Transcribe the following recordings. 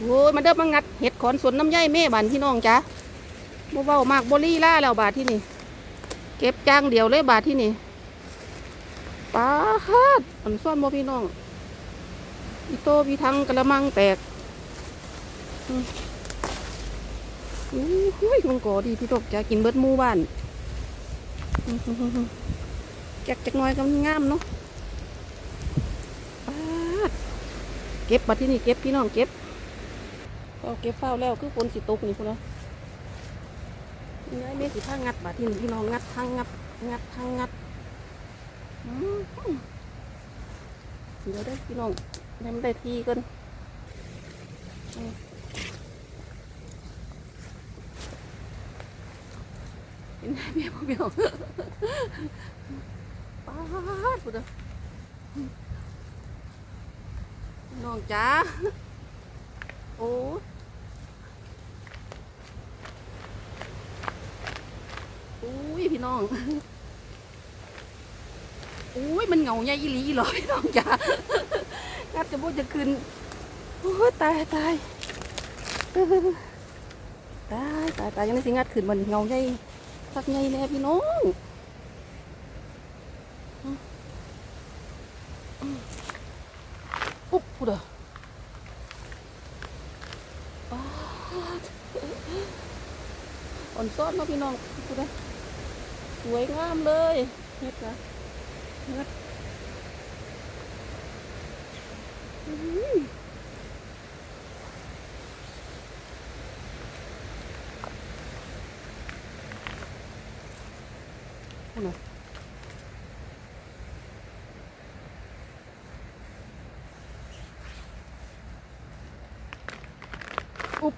โอ้ยมันเดิมมางัดเห็ดขอนสวนน้ำใยแม่บานพี่น้องจ้ะบ่เว้ามากบ่ลี่ล่าแล้วบาทที่นี่ เก็บจางเดียวเลยบาทที่นี่ป้าฮาดอันซ่อนบ่พี่น้องอีโต้พี่ทังกระมังแตกอืมอุ้ยมันก่อดีพี่ตกจะกินเบิดมู่บ้านแจกจักน้อยก็งามเนาะป้าดเก็บมาที่นี่เก็บพี่น้องเก็บ ก็เก็บเฝ้าแล้วคือฝนสิตกนี่พุ่นเนาะยายเมสิผ้างัดบาดที่นี่พี่น้องงัดทั้งงัดงัดทั้งงัดเดี๋ยวได้พี่น้องให้มันได้ทีกันเป็นไงเบี้ยพ่อเบี้ยวป้าดพุดเด้อพี่น้องจ้า โอ้อุ้ยพี่น้องอุ้ยมันเหงาใหญ่อีหลีอีหลอพี่น้องจ้างัดจะบ่จะขึ้นโอ้ยตายตายตายตายตายยังไม่สิงัดขึ้นมันเหงาใหญ่พักใหญ่แน่พี่น้องอืมอืมอุ๊บพูดเด้อป๊าดอ่อนซ้อนเนาะ พี่น้องดูนะสวยงามเลยเห็ดนะเห็ดอื้อหือเอาหน่อยอุ๊บ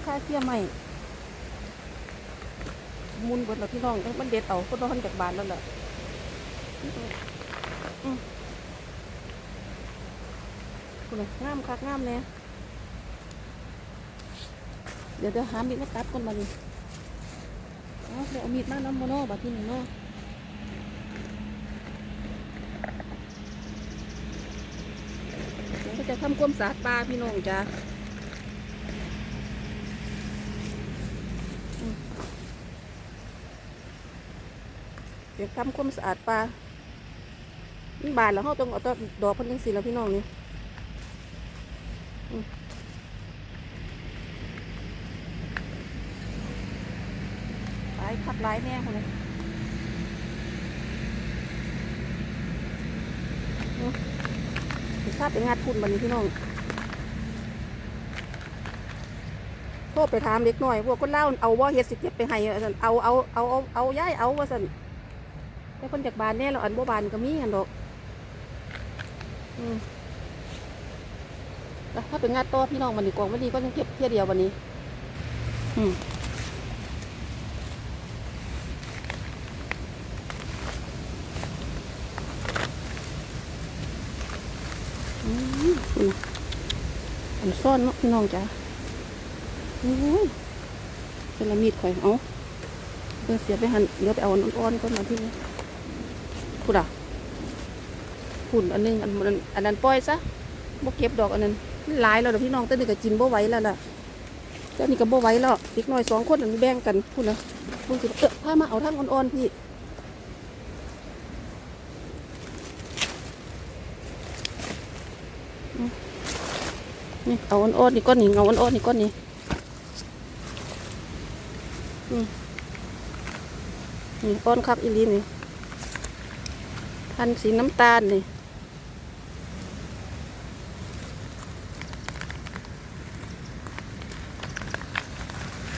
อุ้ยค่าเสียใหม่มุนบดแล้วพี่น้องมันเด็ดเอาก็นอนจากบานแล้วแหละคุณงามคักงามเนี่ยเดี๋ยวเดี๋ยวหามีดมาตัดก่อนมาดิเอาเดี๋ยวเอามีดมาน้ำโมโนบัดที่หนี่งเนาะเดี๋ยวก็จะทำความสะอาดปลาพี่น้องจ้าอืมเดี๋ยวทำความสะอาดปลามันบานแล้วเขาต้องเอาตัวดอกพันยังสีแล้วพี่น้องนี่อืมหลายคักหลายแน่คนเลยอืมถ้าไปงานทุนบันนี้พี่น้องโทษไปถามเด็กหน่อยพวกคนเล่าเอาว่าเฮ็ดสิเก็บไปให้เอาเอาเอาเอาเอาย้ายเอาว่าสัน แต่คนจากบ้านแน่เราอันบ่บานก็มีกันดอกอืมแล้วถ้าเป็นงานโตอพี่น้องมันนี่กองมันดีก็ยังเก็บเที่ยเดียววันนี้ อืมอืมอืมอันซ่อนเนาะพี่น้องจ้ะโอ้ยเป็นละมีดข่อยเอาเดี๋ยวเสียไปหันเดี๋ยวไปเอาอ่อนๆก่อนมาที่นี่ พูดอะพูดอันนึงอันนั้นอันนั้นปล่อยซะบ่เก็บดอกอันนั้นมันหลายแล้วเด้อพี่น้องแต่นี่ก็กินบ่ไหวแล้วล่ะแต่นี่ก็บ่ไหวแล้วอีกหน่อยสองคนนั้นแบ่งกันพูดนะพูดสิเออพามาเอาทางอ่อนๆพี่นี่เอาอ่อนๆนี่ก้อนนี่เงาอ่อนๆนี่ก้อนนี่อืมนี่อ่อนคักอีลีนี่ พันธุ์สีน้ำตาลนี่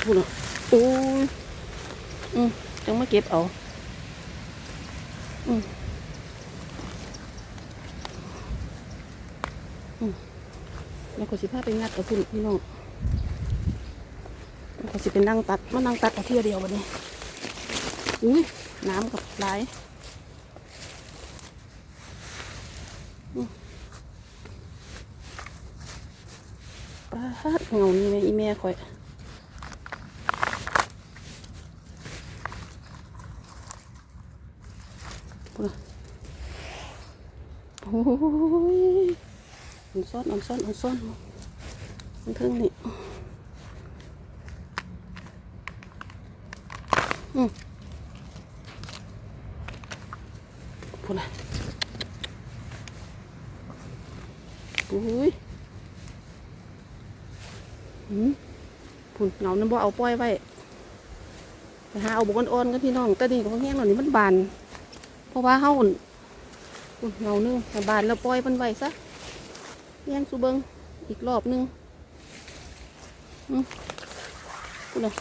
พูดเนาะโอ้ยอืมจังมาเก็บเอาอืมแล้วก็สิพาไปงัดกับพุ่นพี่น้องแล้วก็สิเป็นนั่งตัดมานั่งตัดเอาเที่ยวเดียววันนี้อุ้ยน้ำกับไหลายอืมปลาฮัด เงานี่แม่อีแม่คอยพุ่นน่ะโอ้ยอันซ่อนอันซ่อนอันซ่อนมันเทิงนี่อืมพุ่นน่ะอุ้ยอืม พุ่นเหงานั่นบ่เอาปล่อยไว้ไปหาเอาบกอ่อนๆกันพี่น้องแต่นี่ก็บ่แห้งหน่อยนี่มันบาน เพราะว่าเฮาอุ่นอุ่นเงาหนึ่งแต่บานแล้วปล่อยมันไว้ซะแย่งสูเบิงอีกรอบหนึงคุณน่ะ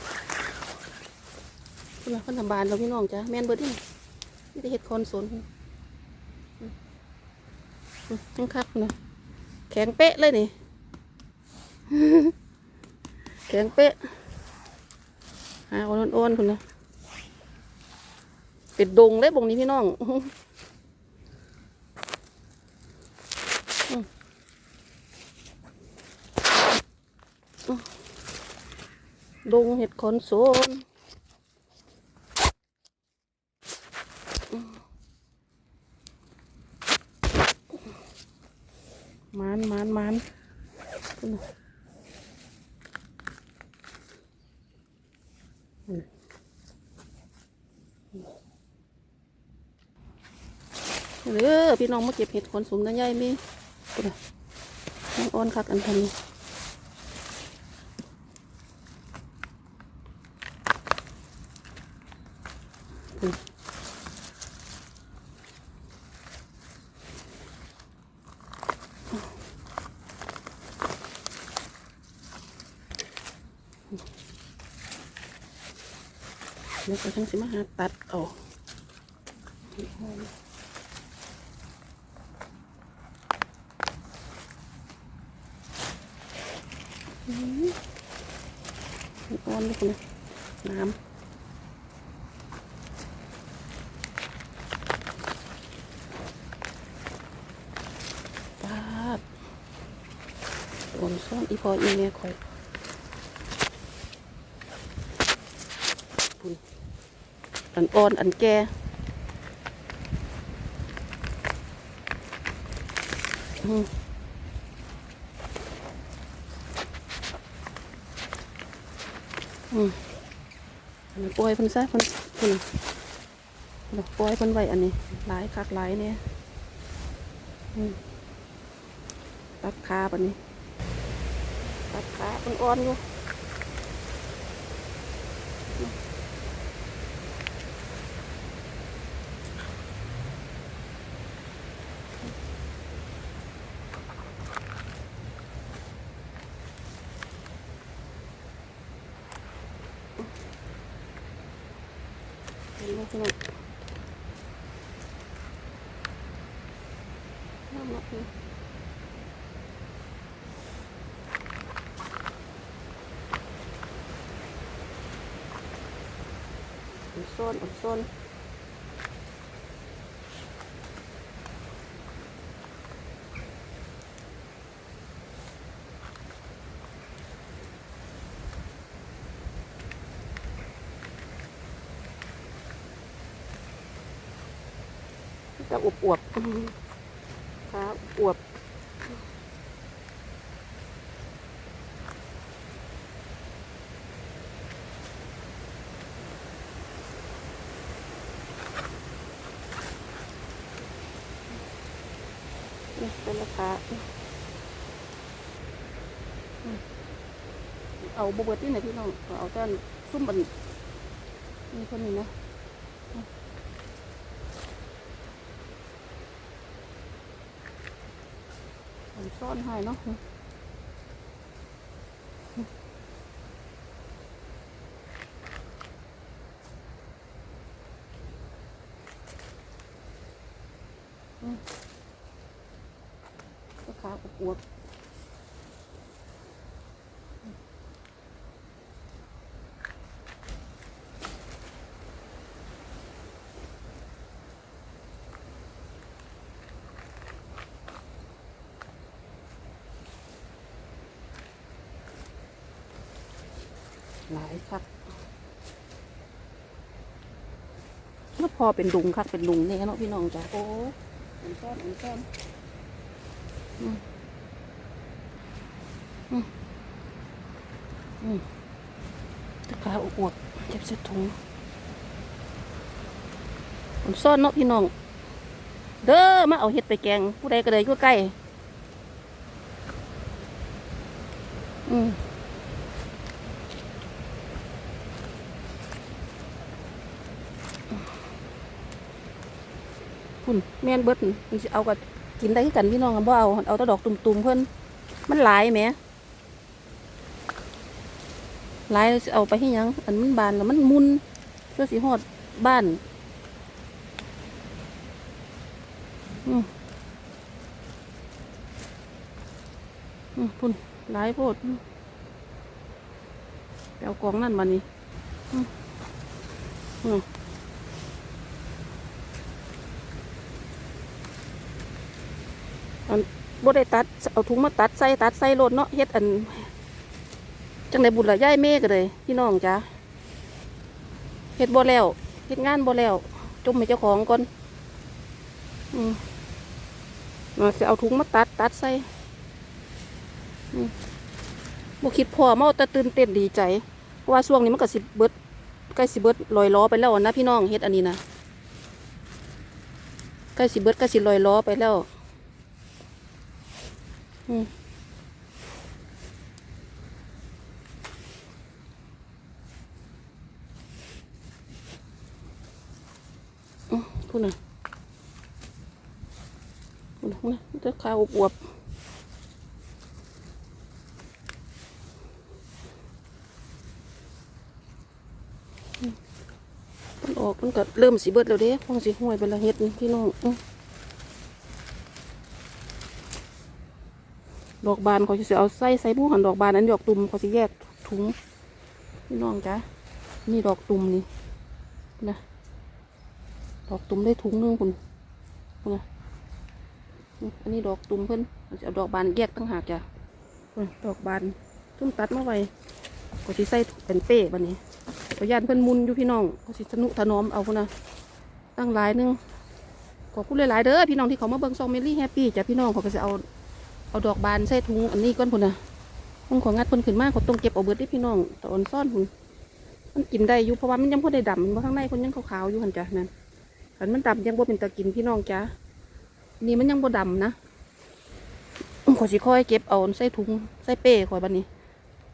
คุณน่ะเพันธบานเราพี่น้องจ้ะแม่นเบิดนี่นี่จะเฮ็ดคอนสนทั้งคักนะแข็งเป๊ะเลยนี่ แข็งเป๊ะหาอ่อนๆคุณนะเป็ดดงเลยบงนี้พี่น้องดงเห็ดขอนโซนอืมมันมันมันคุณน่ะ เด้อพี่น้องมาเก็บเห็ดขนสูงนใหญ่มีปุ่นน่ะน้องอ้อนคักอันทันนี้ปุ่น เดี๋ยวก็ทั้งสิมาหาตัดเออกอ้อนเลยคุณน้ำปาดโอนซ่อนอีพออีเมียคอย อันอ่อนอันแก่อืม อืมอันนี้ปล่อยเพิ่นซะเพิ่นเพิ่นเดี๋ยวปล่อยเพิ่นไว้อันนี้หลายคักหลายเนี่ยอืมตัดขาปะนี้ตัดขาเพิ่นอ่อนอยู่ เห็นไหมพี่น้องน้ำมักนี่อันโซนอันโซน จะอวบอวบๆอื้อหือขาอวบนี่เป็นราคาเอาบเบิดที่ไหนพี่น้อง เอาแต่ซุ่มบันนี่คนนี้นะ ผมซ่อนให้เนาะก็ขาอวบๆหลายคักแล้วพอเป็นดุงคักเป็นดุงเนี่ยเนาะพี่น้องจ้ะโอ้อันซ่อนอันซ่อนอืมอืมอืมตะกร้าอวบๆเจ็บเส้นถุงอันซ่อนเนาะพี่น้อง เด้อมาเอาเห็ดไปแกงผู้ใดก็เลยอยู่ใกล้อืม พุ่นแม่นเบิดมันสิเอากับกินได้คือกันพี่น้องกันบ่เอาเอาแต่ดอกตุ่มๆเพิ่นมันหลายแหมหลายสิเอาไปให้ยัง อันมันบานแล้วมันมุนเพื่อสิฮอดบ้านอืมอืมพุ่นหลายโพดอืมไปเอากล่องนั่นมานี่อืมอืม อันบ่ได้ตัดเอาถุงมาตัดใส่ตัดใส่รถเนาะเฮ็ดอันจังไดบุญละย่ายเมก็เลยพี่น้องจ้ะเฮ็ดบ่แล้วเฮ็ดงานบ่แล้วจมให้เจ้าของก่อนอืมเราจะเอาถุงมาตัดตัดใส่อืมบคิดพอมาเอาแต่ตื่นเต้นดีใจเพราะว่าช่วงนี้มันก็สิเบิดใกล้สิเบิดลอยล้อไปแล้วนะพี่น้องเฮ็ดอันนี้นะใกล้สิเบิดใกล้สิลอยล้อไปแล้ว อืมอืมพูดหน่อยนะนะจะข้าวอวบมันออกมันก็เริ่มสีเบิดแล้วเด้คงสีห้วยไปและเฮ็ดพี่น้องอื้อ ดอกบานเขาจะเอาใส่ใส่บูหันดอกบานอันดอกตุ่มเขาจะแยกถุงพี่น้องจ้ะนี่ดอกตุ่มนี่นะดอกตุ่มได้ถุงหนึงคุณนะอันนี้ดอกตุ่มเพิ่นเราจะเอาดอกบานแยกตั้งหากจ้ะดอกบานตุ้มตัดมาไว้ก็สิใส่เป็นเป้บันนี้ก็ยานเพิ่นมุนอยู่พี่น้องก็สิสนุถนอมเอาพุ่นนะตั้งหลายหนึงขอบคุณหลายๆเด้อพี่น้องที่เขามาเบิ่งซองเมลี่แฮปปี้จ้ะพี่น้องเขาก็จะเอา เอาดอกบานใส่ถุงอันนี้ก้อนพุ่นนะมันของงัดพิ่นขึ้นมาเขาต้องเก็บเอาเบิดได้พี่น้องตอนซ่อนพุ่นมันกินได้อยู่เพราะว่ามันยังพอได้ดำมันข้างในคนยังขาวๆอยู่หันจ้ะนั่นอันมันดำยังบ่เป็นตะกินพี่น้องจ้ะนี่มันยังบ่ดำนะขอสิค่อยเก็บเอาใส่ถุงใส่เป้ข่อยบัดนี้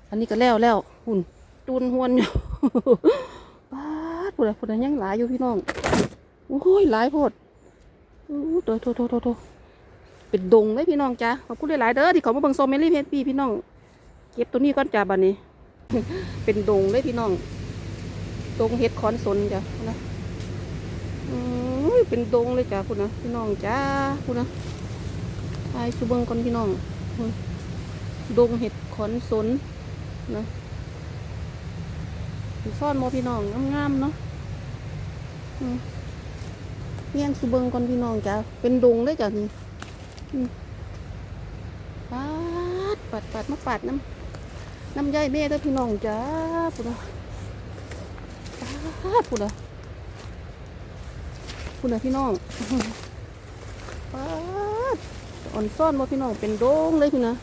อันนี้ก็แล้วแล้วหุ่นตูนหวนอยู่ป้าดพูดอะไรพูดอะไรยังหลายอยู่พี่น้องโอ้ยหลายโพดอู้ตัวโทโทโทโท เป็นดงเลยพี่น้องจ้าขอบคุณหลายๆเด้อที่เขามาเบิ่งโซเมลี่เพจพี่พี่น้อง เก็บตัวนี้ก่อนจ้าบัดนี้ เป็นดงเลยพี่น้องดงเห็ดคอนสนจ้ะนะอืมเป็นดงเลยจ้ะคุณนะพี่น้องจ้าคุณนะทายสุเบิงก่อนพี่น้องดงเห็ดขอนสนนะซ่อนโมพี่น้องงามๆเนาะเลี้ยงสุเบิงก่อนพี่น้องจ้าเป็นดงเลยจ้ะนี่ ปาดปัดปัดมาปัดน้ำน้ำย่อยแม่เด้อพี่น้องจ้าคุณนะปาดคุณนะคุณนะพี่น้องปาดอ่อนซ่อนว่าพี่น้องเป็นโด่งเลยพี่นะ